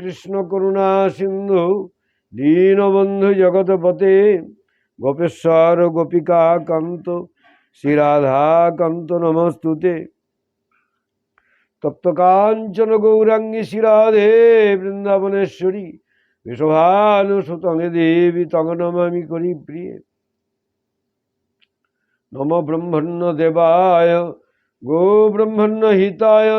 কৃষ্ণ করুণা সিন্ধু, দীনবন্ধু জগৎপতে, গোপেশ্বর গোপিকা কান্ত শ্রীরাধা কান্ত নমস্তুতে। তপ্তকাঞ্চন গৌরাঙ্গী শ্রীরাধে বৃন্দাবনেশ্বরী বিশভানুসুতঙ্গে দেবী তং নমামি করি প্রিয়ে। নম ব্রহ্মণ্য দেবায়, গো ব্রহ্মণ্য হিতায়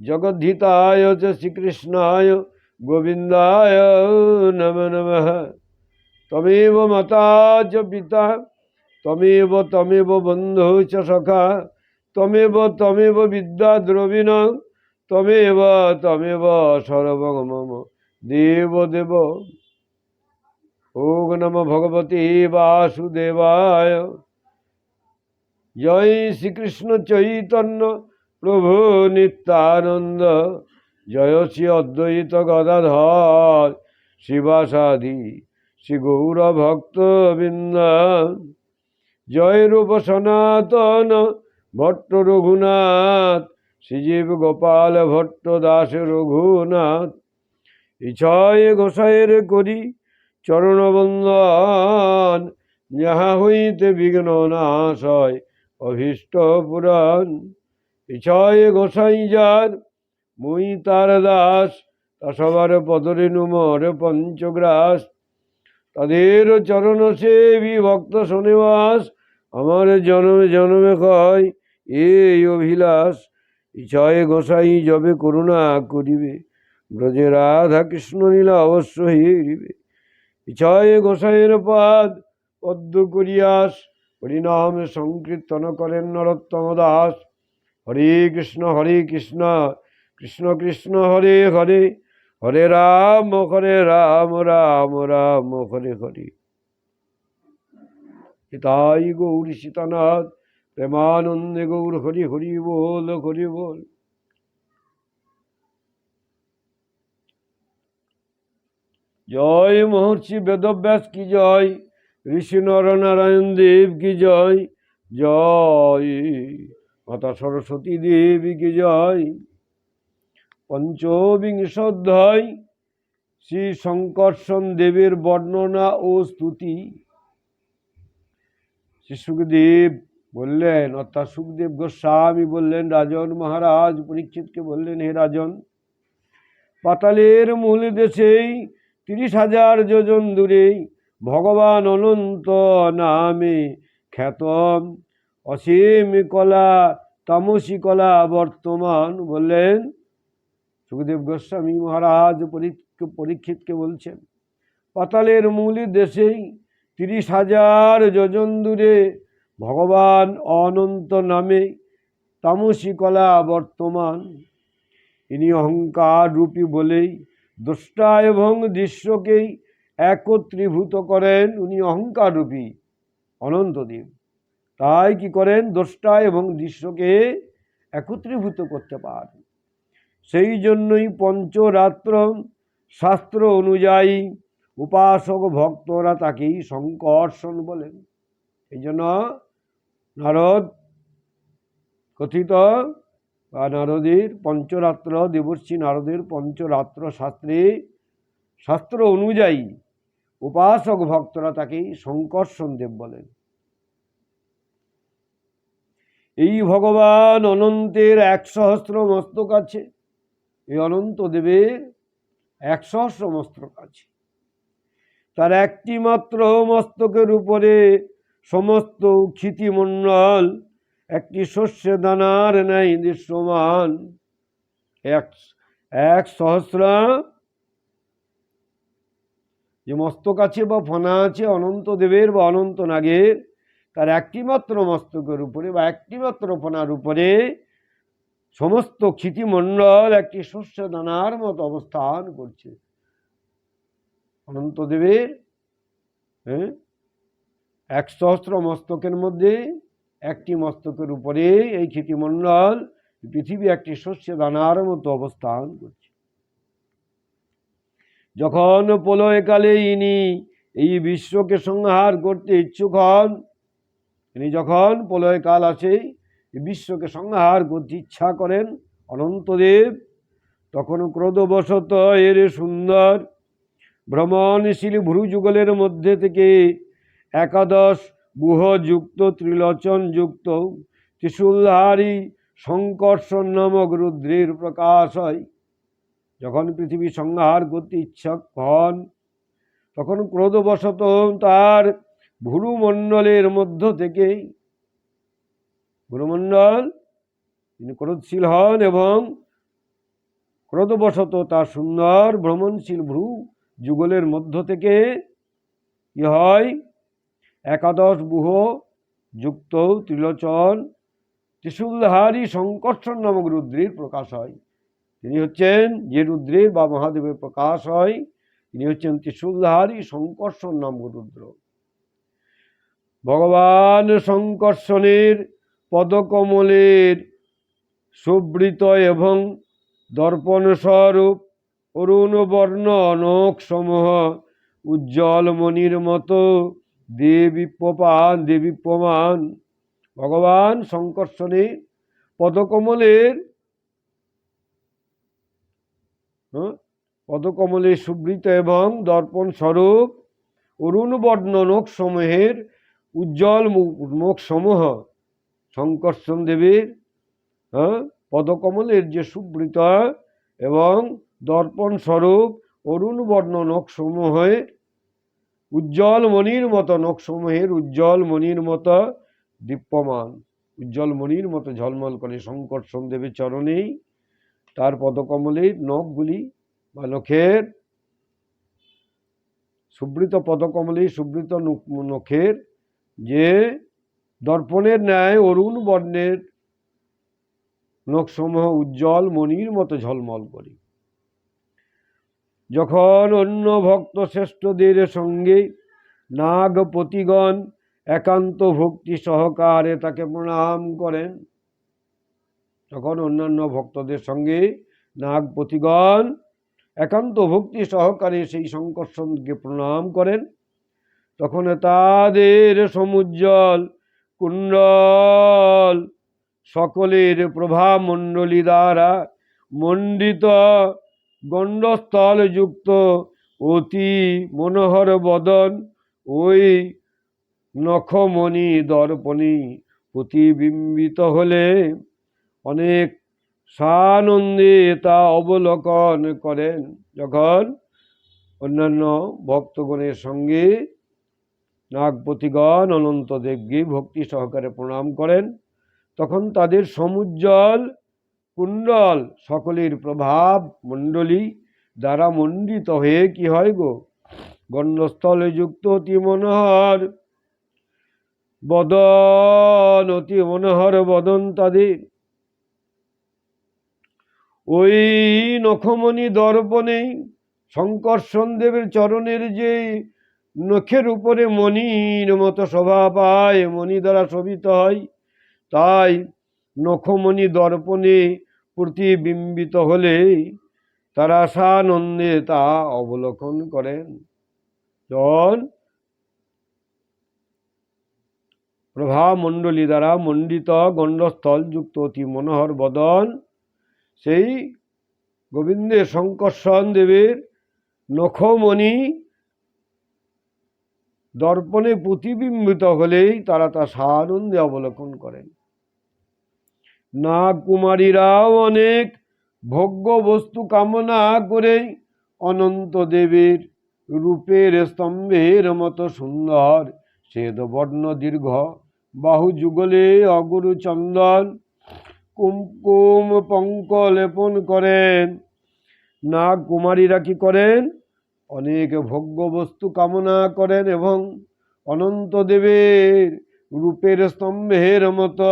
জগদ্ধিতায় শ্রীকৃষ্ণায় গোবিন্দায় নম নমঃ। তমেব মাতা চ পিতা, তমেব তমেব বন্ধু চ সখা, তমেব তমেব বিদ্যা দ্রবিণ, তমেব তমেব সর্বং মম দেব দেব। ওগ নম ভগবতে বাসুদেবায়। জয় শ্রীকৃষ্ণ চৈতন্য প্রভু নিত্যানন্দ। জয় শ্রী অদ্বৈত গদাধর, শিবাসাদি শ্রী গৌর ভক্ত বৃন্দ জয় রূপ সনাতন ভট্ট রঘুনাথ, শ্রীজীব গোপাল ভট্ট দাস রঘুনাথ। ইছয় গোসাইয়ের করি চরণবন্দন যাহা হইতে বিঘ্ন নাশ হয় অভীষ্ট পুরাণ। ইছয় গোসাই যার মুই তার দাস, তা সবার পদরেণু মর পঞ্চগ্রাস। তাদের চরণ সেবী ভক্ত শনিবাস আমার জনমে জনমে কয় এই অভিলাষ। ইছয় গোসাই যবে করুণা করিবে, ব্রজে রাধা কৃষ্ণ লীলা অবশ্য হিরিবে। ইছয় গোসাইয়ের পাদ পদ্ম করিয়াস, হরিনামে সংকীর্তন করেন নরোত্তম দাস। হরে কৃষ্ণ হরে কৃষ্ণ কৃষ্ণ কৃষ্ণ হরে হরে হরে রাম হরে রাম রাম রাম, হরে হরে। তাই গৌর সীতানাথ, প্রেমানন্দে গৌর হরি হরি বল হরি বল। জয় মহর্ষি বেদব্যাস কি জয়? ঋষি নরনারায়ণ দেব কি জয়? জয় মাতা সরস্বতী দেবী কি জয়? পঞ্চবিংশ অধ্যায় শ্রী শঙ্কর্ষণ দেবের বর্ণনা ও স্তুতি। শ্রী সুখদেব বললেন, অর্থাৎ সুখদেব গোস্বামী বললেন, রাজন মহারাজ পরীক্ষিতকে বললেন, হে রাজন, পাতালের মূল দেশেই তিরিশ হাজার যোজন দূরে ভগবান অনন্ত নামে খ্যাত অসীম কলা, তামসী কলা বর্তমান। বললেন সুখদেব গোস্বামী মহারাজ পরীক্ষ- পরীক্ষিতকে বলছেন, পাতালের মূল দেশেই তিরিশ হাজার যোজন দূরে ভগবান অনন্ত নামে তামসী কলা বর্তমান। ইনি অহংকার রূপী বলেই দ্রষ্টা এবং দৃশ্যকেই একত্রীভূত করেন উনি অহংকার রূপী অনন্তদেব তাই কি করেন? দ্রষ্টা এবং দৃশ্যকে একত্রীভূত করতে পারেন সেই জন্যই পঞ্চরাত্র শাস্ত্র অনুযায়ী উপাসক ভক্তরা তাকেই শঙ্কর্ষণ বলেন। এই জন্য নারদ কথিত, বা নারদের পঞ্চরাত্র, দেবর্ষী নারদের পঞ্চরাত্র শাস্ত্রে শাস্ত্র অনুযায়ী উপাসক ভক্তরা তাকেই শঙ্কর্ষণ দেব বলেন। এই ভগবান অনন্তের এক সহস্র মস্তক আছে। এই অনন্ত দেবের এক সহস্র মস্তক আছে তার একটি মাত্র মস্তকের উপরে সমস্ত ক্ষিতিমণ্ডল একটি শস্য দানার ন্যায় দৃশ্যমান। এক এক সহস্র যে মস্তক আছে বা ফনা আছে, অনন্ত দেবের বা অনন্ত নাগের, তার একটি মাত্র মস্তকের উপরে বা একটি মাত্র ফনার উপরে সমস্ত ক্ষিতিমণ্ডল একটি শস্য দানার মতো অবস্থান করছে। অনন্ত দেবের হ্যাঁ? এক সহস্র মস্তকের মধ্যে একটি মস্তকের উপরে এই ক্ষিতিমণ্ডল, পৃথিবী একটি শস্য দানার মতো অবস্থান করছে। যখন প্রলয়কালে ইনি এই বিশ্বকে সংহার করতে ইচ্ছুক হন, ইনি যখন প্রলয়কাল আসে বিশ্বকে সংহার করতে ইচ্ছা করেন অনন্তদেব তখন ক্রোধবশত এর সুন্দর ভ্রমণশীল ভ্রুযুগলের মধ্যে থেকে একাদশ গুহযুক্ত ত্রিলোচন যুক্ত ত্রিশূলধারী সংকর্ষণ নামক রুদ্রের প্রকাশ হয়। যখন পৃথিবী সংহার করতে ইচ্ছক হন, তখন ক্রোধবশত তার ভুরুমণ্ডলের মধ্য থেকেই ভুরুমণ্ডল তিনি ক্রোধশীল হন এবং ক্রোধবশত তার সুন্দর ভ্রমণশীল ভ্রু যুগলের মধ্য থেকে কি হয়? একাদশ বুহ যুক্ত ত্রিলোচন ত্রিশূলধারী সংকর্ষণ নামক রুদ্রের প্রকাশ হয়। তিনি হচ্ছেন, যে রুদ্রের বা মহাদেবের প্রকাশ হয়, তিনি হচ্ছেন ত্রিশূলধারী সংকর্ষণ নামক রুদ্র। ভগবান সংকর্ষণের পদকমলের সুবৃত এবং দর্পণ স্বরূপ অরুণ বর্ণ অনক সমূহ উজ্জ্বল মণির মতো দেবীপ্যপান দেবীপ্যমান ভগবান সংকর্ষণের পদকমলের হ্যাঁ, পদকমলে সুবৃত এবং দর্পণ স্বরূপ অরুণ বর্ণ নখ সমূহের উজ্জ্বল মুখ সমূহ শঙ্কর্ষণ দেবীর হ্যাঁ পদকমলের যে সুবৃত এবং দর্পণ স্বরূপ অরুণ বর্ণ নখসমূহের উজ্জ্বল মণির মতো নখসমূহের উজ্জ্বল মণির মতো দীপ্যমান, উজ্জ্বল মণির মতো ঝলমল করে শঙ্কর্ষণ দেবের চরণেই তার পদকমলের নখগুলি বা নখের সুবৃত পদকমলে সুবৃত নখের যে দর্পণের ন্যায় অরুণ বর্ণের নখসমূহ উজ্জ্বল মণির মতো ঝলমল করে। যখন অন্য ভক্ত শ্রেষ্ঠদের সঙ্গে নাগপতিগণ একান্ত ভক্তি সহকারে তাকে প্রণাম করেন, তখন অন্যান্য ভক্তদের সঙ্গে নাগপতিগণ একান্ত ভক্তি সহকারে সেই শঙ্কর্ষণকে প্রণাম করেন। তখন তাদের সমুজ্জ্বল কুণ্ডল। সকলের প্রভামণ্ডলী দ্বারা মণ্ডিত গণ্ডস্থলযুক্ত অতি মনোহর বদন ওই নখমণি দর্পণী প্রতিবিম্বিত হলে অনেক সানন্দে তা অবলোকন করেন। যখন অন্যান্য ভক্তগণের সঙ্গে নাগপতিগণ অনন্ত দেবকে ভক্তি সহকারে প্রণাম করেন। তখন তাদের সমুজ্জ্বল, কুণ্ডল সকলের প্রভাব মণ্ডলী দ্বারা মণ্ডিত হয়ে কি হয় গো? গণ্ডস্থলে যুক্ত অতি মনোহর, বদন অতি মনোহর বদন তাদের। ওই নখমণি দর্পণে শঙ্কর্ষণ দেবের চরণের যে নখের উপরে মণির মতো শোভা পায় মণি দ্বারা শোভিত হয়। তাই নখমণি দর্পণে প্রতিবিম্বিত হলে তারা সানন্দে তা অবলোকন করেন। জন প্রভামণ্ডলী দ্বারা মণ্ডিত গণ্ডস্থল যুক্ত অতি মনোহর বদন। সেই গোবিন্দের শঙ্কর্ষণ দেবের নখমণি দর্পণে প্রতিবিম্বিত হলেই তারা তা সানন্দে অবলোকন করেন। নাগ কুমারীরাও অনেক ভোগ্য বস্তু কামনা করে অনন্ত দেবীর রূপের স্তম্ভের মতো সুন্দর শ্বেত বর্ণ দীর্ঘ বাহু যুগলে অগুরু চন্দন কুমকুম পঙ্ক লেপন করেন। নাগ কুমারীরা কি করেন? অনেক ভোগ্য বস্তু কামনা করেন এবং অনন্ত দেবের রূপের স্তম্ভের মতো,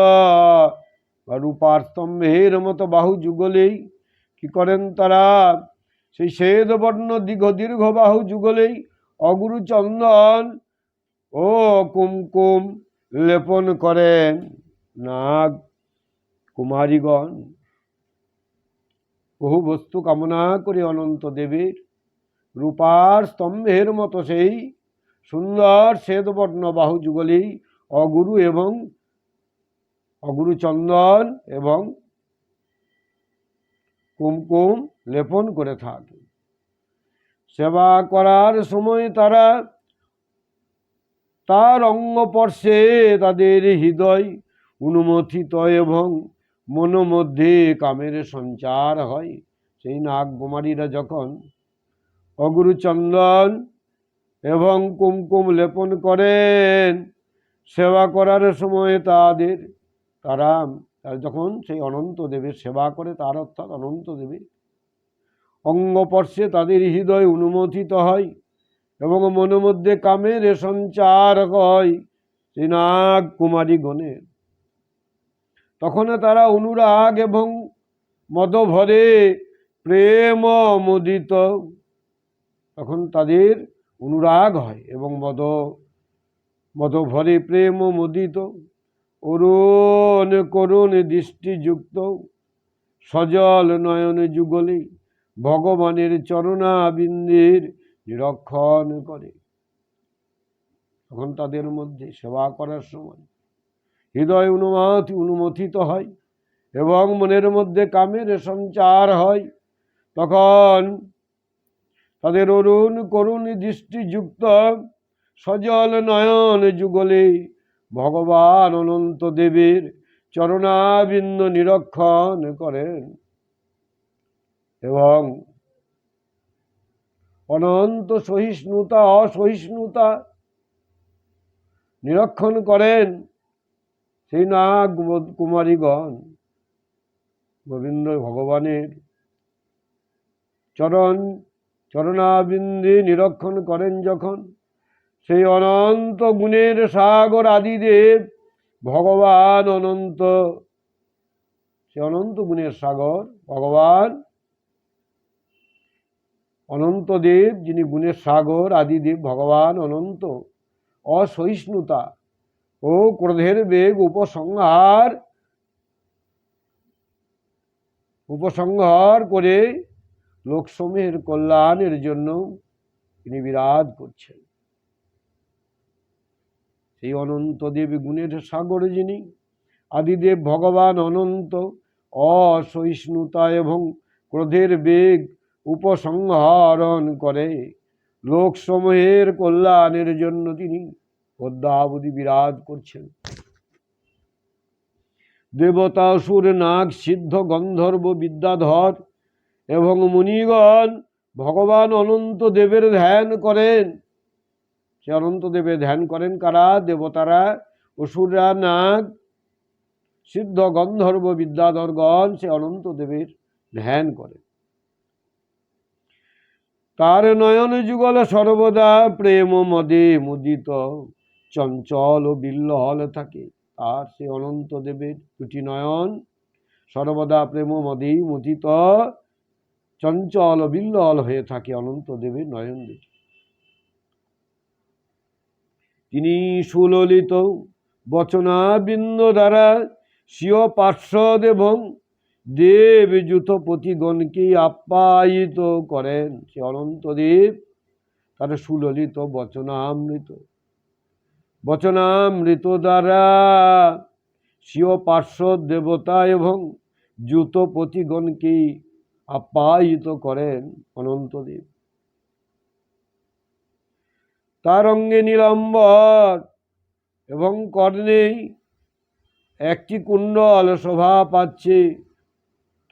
বা রূপার স্তম্ভের মতো বাহু যুগলেই কি করেন তারা? সেই শ্বেত বর্ণ দীর্ঘ দীর্ঘ বাহু যুগলেই অগুরু চন্দন ও কুমকুম লেপন করেন নাগ কুমারীগণ। বহু বস্তু কামনা করে অনন্ত দেবীর রূপার স্তম্ভের মতো সেই সুন্দর শ্বেতবর্ণ বাহু যুগলী অগুরু এবং অগুরু চন্দন এবং কুমকুম লেপন করে থাকে। সেবা করার সময় তারা তার অঙ্গপর্শে তাদের হৃদয় অনুমোথিত এবং মনোমধ্যে কামের সঞ্চার হয়। সেই নাগ যখন অগুরু চন্দন এবং কুমকুম লেপন করেন। সেবা করার সময় তাদের তারা যখন সেই অনন্ত দেবের সেবা করে, তার অর্থাৎ অনন্ত দেবে, অঙ্গপর্শে তাদের হৃদয় অনুমোদিত হয় এবং মনের মধ্যে কামের সঞ্চার হয় সেই নাগ কুমারী গণের তখন তারা অনুরাগ এবং মদভরে প্রেম মোদিত তখন তাদের অনুরাগ হয় এবং মদ মদ ভরে প্রেম মোদিত, অরুণ করুণ দৃষ্টিযুক্ত, সজল নয়ন যুগলে ভগবানের চরণাবিন্দের নিরক্ষণ করে। তখন তাদের মধ্যে সেবা করার সময় হৃদয় অনুমতি অনুমোদিত হয় এবং মনের মধ্যে কামের সঞ্চার হয়। তখন তাদের অরুণ করুণ দৃষ্টিযুক্ত সজল নয়ন যুগলে ভগবান অনন্ত দেবের চরণাবিন্দ নিরক্ষণ করেন। এবং অনন্ত সহিষ্ণুতা, অসহিষ্ণুতা নিরক্ষণ করেন সেই নাগ কুমারীগণ। গোবিন্দ ভগবানের চরণ চরণাবিন্দে নিরক্ষণ করেন যখন, সেই অনন্ত গুণের সাগর আদিদেব ভগবান অনন্ত। সে অনন্ত গুণের সাগর ভগবান অনন্তদেব যিনি গুণের সাগর আদিদেব, ভগবান অনন্ত। অসহিষ্ণুতা ও ক্রোধের বেগ উপসংহার উপসংহার করে লোকসমূহের কল্যাণের জন্য তিনি বিরাজ করছেন। সেই অনন্ত দেব গুণের সাগর যিনি, আদিদেব ভগবান অনন্ত অসহিষ্ণুতা এবং ক্রোধের বেগ উপসংহরণ করে। লোকসমূহের কল্যাণের জন্য তিনি পদ্মাবধি বিরাজ করছেন। দেবতা, সুর, নাগ, সিদ্ধ, গন্ধর্ব, বিদ্যাধর এবং মুনিগণ ভগবান অনন্ত দেবের ধ্যান করেন। সে অনন্ত দেবের ধ্যান করেন কারা? দেবতারা, অসুররা, নাগ, সিদ্ধ গন্ধর্ব বিদ্যাধরগণ, সে অনন্ত দেবের ধ্যান করেন। তার নয়ন যুগল সর্বদা প্রেম মদে মুদিত, চঞ্চল ও বিল্লহল থাকে। আর সে অনন্ত দেবের দুটি নয়ন সর্বদা প্রেম মদেই মুদিত। চঞ্চল বিল্লল হয়ে থাকে অনন্ত দেবের নয়ন দুটি। তিনি সুললিত বচনাবিন্দ দ্বারা স্বীয় পার্শ্বদ এবং দেব পতিগণকে আপ্যায়িত করেন। সে অনন্তদেব তার সুললিত বচনামৃত। বচনামৃত দ্বারা স্বীয় পার্শ্বদ দেবতা এবং পতিগণকে আপ্যায়িত করেন অনন্তদেব তার অঙ্গে নীলম্বর এবং কর্ণেই একটি কুণ্ডল শোভা পাচ্ছে।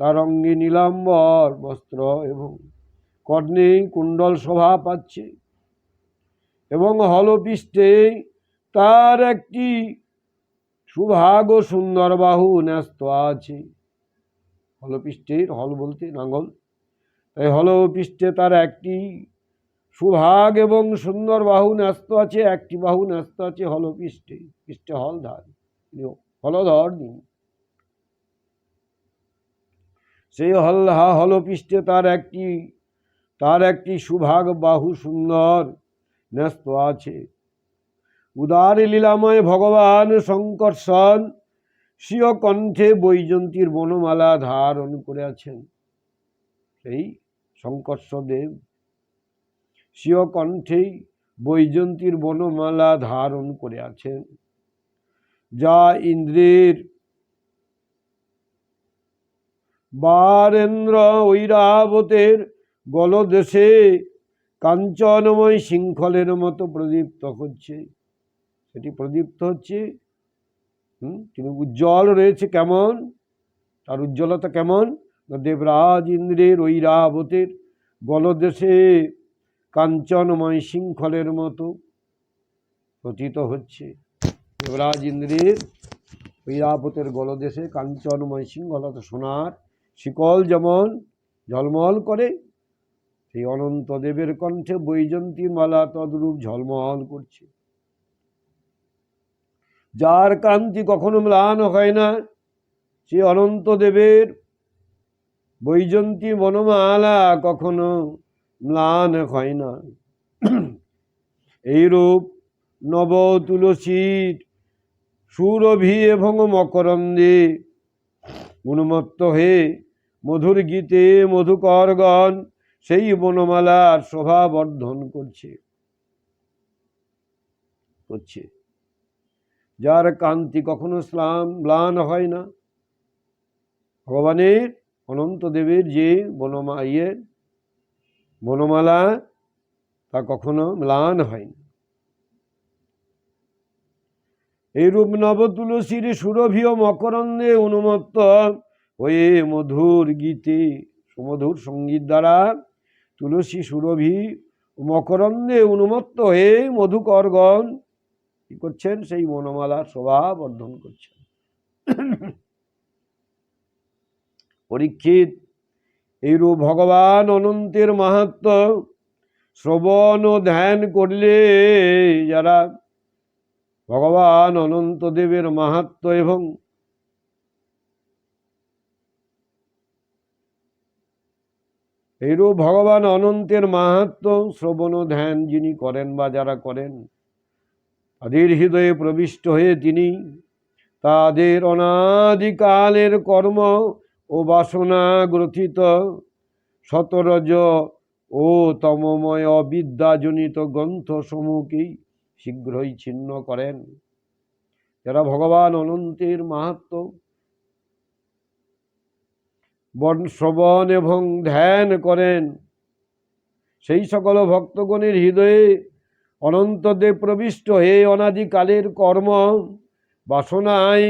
তার অঙ্গে নীলাম্বর, বস্ত্র এবং কর্ণেই কুণ্ডল শোভা পাচ্ছে এবং হলপৃষ্ঠে তার একটি সুভাগ সুন্দর বাহু ন্যস্ত আছে। হলপৃষ্ঠের হল বলতে নাঙ্গল। তাই হলপৃষ্ঠে তার একটি সুভাগ এবং সুন্দর বাহু ন্যস্ত আছে, একটি বাহু ন্যস্ত আছে হলপৃষ্ঠে পৃষ্ঠে হলধার হলধর দিন সেই হল্লা হলপৃষ্ঠে তার একটি তার একটি সুভাগ বাহু সুন্দর ন্যস্ত আছে। উদার লীলাময় ভগবান শঙ্কর্ষণ স্বীয় কণ্ঠে বৈজন্তীর বনমালা ধারণ করে আছেন সেই শঙ্কর্ষদেব স্বীয় কণ্ঠেই বৈজন্তীর বনমালা ধারণ করে আছেন যা ইন্দ্রের বারেন্দ্র ঐরাবতের গলদেশে কাঞ্চনময় শৃঙ্খলের মতো প্রদীপ্ত হচ্ছে। সেটি প্রদীপ্ত হচ্ছে হুম? তিনি উজ্জ্বল রয়েছে কেমন? তার উজ্জ্বলতা কেমন? দেবরাজ ইন্দ্রের ঐরাবতের বলদেশে কাঞ্চনময় শৃঙ্খলের মতো প্রতীত হচ্ছে। দেবরাজ ইন্দ্রের ঐরাবতের গলদেশে কাঞ্চনময় শৃঙ্খলতা সোনার শিকল যেমন ঝলমল করে, সেই অনন্ত দেবের কণ্ঠে বৈজন্তী মালা তদ্রূপ ঝলমল করছে। যার কান্তি কখনো ম্লান হয় না, সে অনন্ত দেবের বৈজন্তী বনমালা কখনো ম্লান হয় না। এইরূপ নব তুলসীর সুরভি এবং মকরন্দে উন্মত্ত হয়ে মধুর গীতে মধুকরগণ সেই বনমালার শোভা বর্ধন করছে করছে। যার কান্তি কখনো স্লাম, ম্লান হয় না। ভগবানের অনন্ত দেবের যে বনমা ইয়ে বনমালা, তা কখনো ম্লান হয় না। এইরূপ নব তুলসীর সুরভি ও মকরন্দে অনুমত্ত হয়ে মধুর গীতে, সুমধুর সংগীত দ্বারা তুলসী সুরভি মকরন্দে অনুমত্ত হয়ে মধুকরগণ কি করছেন? সেই বনমালা শোভা বর্ধন করছেন। পরীক্ষিত এইরূপ ভগবান অনন্তের মাহাত্ম শ্রবণ ও ধ্যান করলে যারা ভগবান অনন্ত দেবের মাহাত্ম এবং এইরূপ ভগবান অনন্তের মাহাত্ম শ্রবণ ধ্যান যিনি করেন বা যারা করেন তাদের হৃদয়ে প্রবিষ্ট হয়ে তিনি তাদের অনাদিকালের কর্ম ও বাসনা গ্রথিত শতরজ ও তমময় অবিদ্যাজনিত গ্রন্থ সমূহকেই শীঘ্রই ছিন্ন করেন। যারা ভগবান অনন্তের মাহাত্ম, বন শ্রবণ এবং ধ্যান করেন, সেই সকল ভক্তগণের হৃদয়ে অনন্তদেব প্রবিষ্ট হয়ে অনাদিকালের কর্ম, বাসনায়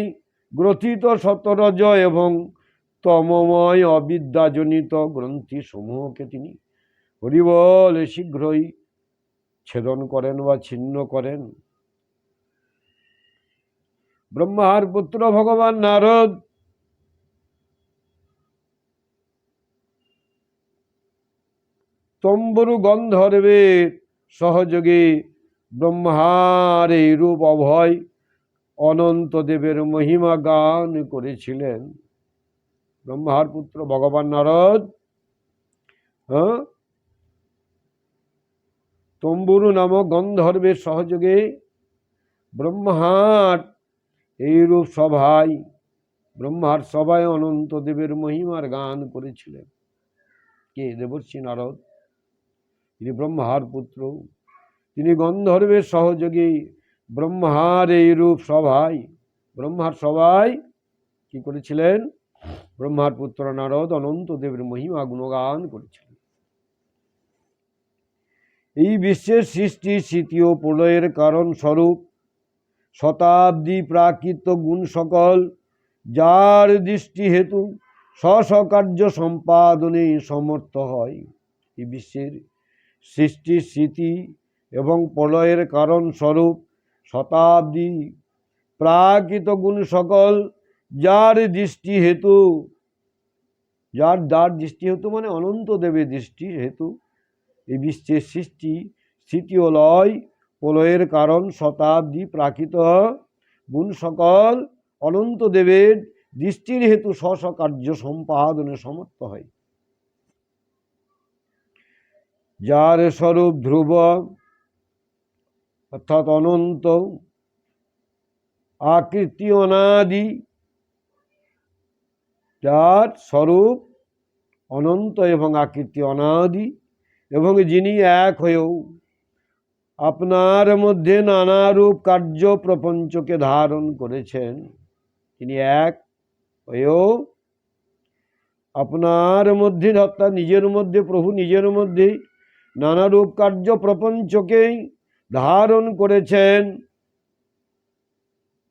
গ্রথিত সতরজ এবং তমময় অবিদ্যাজনিত গ্রন্থি সমূহকে তিনি হরিবল শীঘ্রই ছেদন করেন বা ছিন্ন করেন। ব্রহ্মার পুত্র ভগবান নারদ তম্বরু গন্ধর্বের সহযোগে ব্রহ্মার এই রূপ অভয় অনন্ত দেবের মহিমা গান করেছিলেন। ব্রহ্মার পুত্র ভগবান নারদ হ্যাঁ? তম্বুরু নামক গন্ধর্বের সহযোগে ব্রহ্মার এইরূপ সভায় ব্রহ্মার সভায় অনন্ত দেবের মহিমার গান করেছিলেন। কে? দেবর্ষী নারদ। তিনি ব্রহ্মার পুত্র। তিনি গন্ধর্বের সহযোগী ব্রহ্মার এই রূপ সভায়। ব্রহ্মার সভায় কি করেছিলেন? ব্রহ্মার পুত্র নারদ অনন্ত দেবের মহিমা গুণগান করেছিলেন। এই বিশ্বের সৃষ্টি স্মৃতি ও প্রলয়ের কারণ স্বরূপ শতাব্দী প্রাকৃত গুণ সকল, যার দৃষ্টি হেতু স্বস্বকার্য সম্পাদনে সমর্থ হয়। এই বিশ্বের সৃষ্টি স্মৃতি এবং প্রলয়ের কারণ স্বরূপ শতাব্দী। প্রাকৃত গুণ সকল যার দৃষ্টি হেতু। যার যার দৃষ্টি হেতু মানে অনন্ত দেবের দৃষ্টি হেতু। এই বিশ্বের সৃষ্টি স্থিতি ও লয়, প্রলয়ের কারণ শতাব্দী প্রাকৃত গুণ সকল অনন্ত দেবের দৃষ্টির হেতু স্ব কার্য সম্পাদনে সমর্থ হয়। যার স্বরূপ ধ্রুব, অর্থাৎ অনন্ত, আকৃতি অনাদি, যার স্বরূপ অনন্ত এবং আকৃতি অনাদি, এবং যিনি এক হয়েও আপনার মধ্যে নানা রূপ কার্য প্রপঞ্চকে ধারণ করেছেন, তিনি এক হয়েও আপনার মধ্যে, অর্থাৎ নিজের মধ্যে, প্রভু নিজের মধ্যেই নানারূপ কার্য প্রপঞ্চকেই ধারণ করেছেন।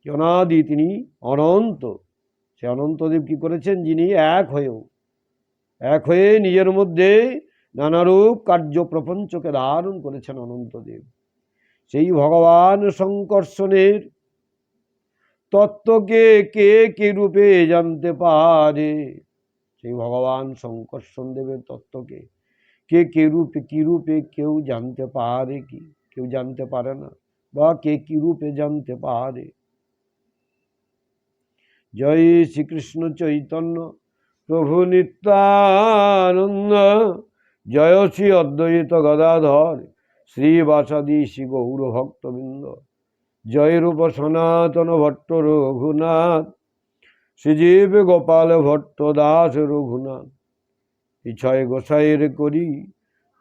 জনাদি তিনি অনন্ত। সে অনন্তদেব কি করেছেন? যিনি এক হয়েও, এক হয়ে নিজের মধ্যে নানারূপ কার্য প্রপঞ্চকে ধারণ করেছেন অনন্তদেব। সেই ভগবান সংকর্ষণের তত্ত্বকে কে কে রূপে জানতে পারে? সেই ভগবান শঙ্কর্ষণ দেবের তত্ত্বকে। কে কে রূপে, কি রূপে কেউ জানতে পারে কি? কেউ জানতে পারে না বা কে কি রূপে জানতে পারে? জয় শ্রীকৃষ্ণ চৈতন্য প্রভু নিত্যানন্দ। জয় শ্রী অদ্বৈত গদাধর শ্রীবাসাদি শ্রী গৌর ভক্তবৃন্দ। জয় রূপ সনাতন ভট্ট রঘুনাথ। শ্রীজীব গোপাল ভট্ট দাস রঘুনাথ। ইচ্ছায় গোসাইয়ের করি,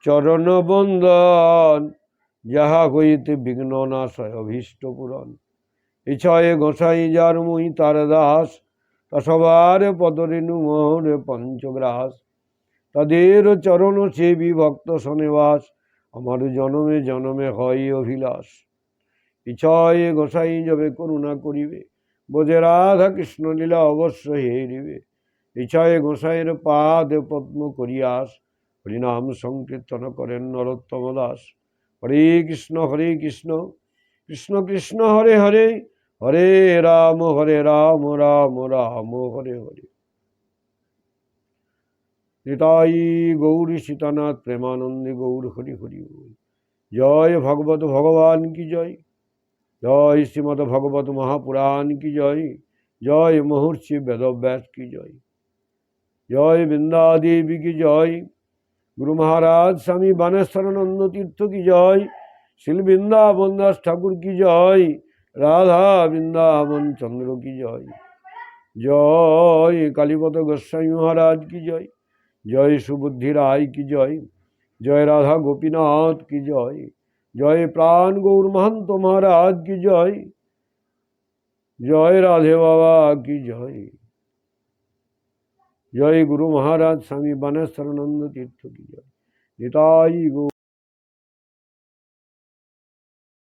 চরণ বন্দন, যাহা হইতে বিঘ্ন নাশয় অভীষ্ট পূরণ। ইচ্ছায় গোসাই যার মুই তার দাস, তা সবার পদরেণু মোহর পঞ্চগ্রাস। তাদের চরণ সেবী ভক্ত শনিবাস আমার জনমে জনমে হয় অভিলাষ। ইচ্ছায় গোসাই যবে করুণা করিবে, বোঝে রাধা কৃষ্ণ লীলা অবশ্য হেরিবে ইচ্ছায় গোসাইয়ের পাদ পদ্ম করিয়াস, হরিনাম সংকীর্তন করেন নরোত্তম দাস। হরে কৃষ্ণ হরে কৃষ্ণ কৃষ্ণ কৃষ্ণ, হরে হরে হরে রাম হরে রাম রাম রাম, হরে হরে। নিতাই গৌরী সীতানাথ, প্রেমানন্দে গৌর হরি হরি জয় ভগবত ভগবান কি জয়? জয় শ্রীমদ ভগবত মহাপুরাণ কি জয়? জয় মহর্ষি বেদব্যাস কি জয়? জয় বৃন্দাদেবী কি জয়। গুরু মহারাজ স্বামী বানেশ্বরানন্দ তীর্থ কি জয়? শিল বৃন্দাবন দাস ঠাকুর কি জয়? রাধা বৃন্দাবন চন্দ্র কি জয়? জয় কালীপদ গোস্বামী মহারাজ কি জয়? জয় সুবুদ্ধি রায় কি জয়? জয় রাধা গোপীনাথ কি জয়? জয় প্রাণ গৌর মহন্ত মহারাজ কি জয়? জয় রাধে বাবা কি জয়? জয় গুরু মহারাজ স্বামী বানেশ্বরানন্দ তীর্থ কি জয়? নিতাই গৌ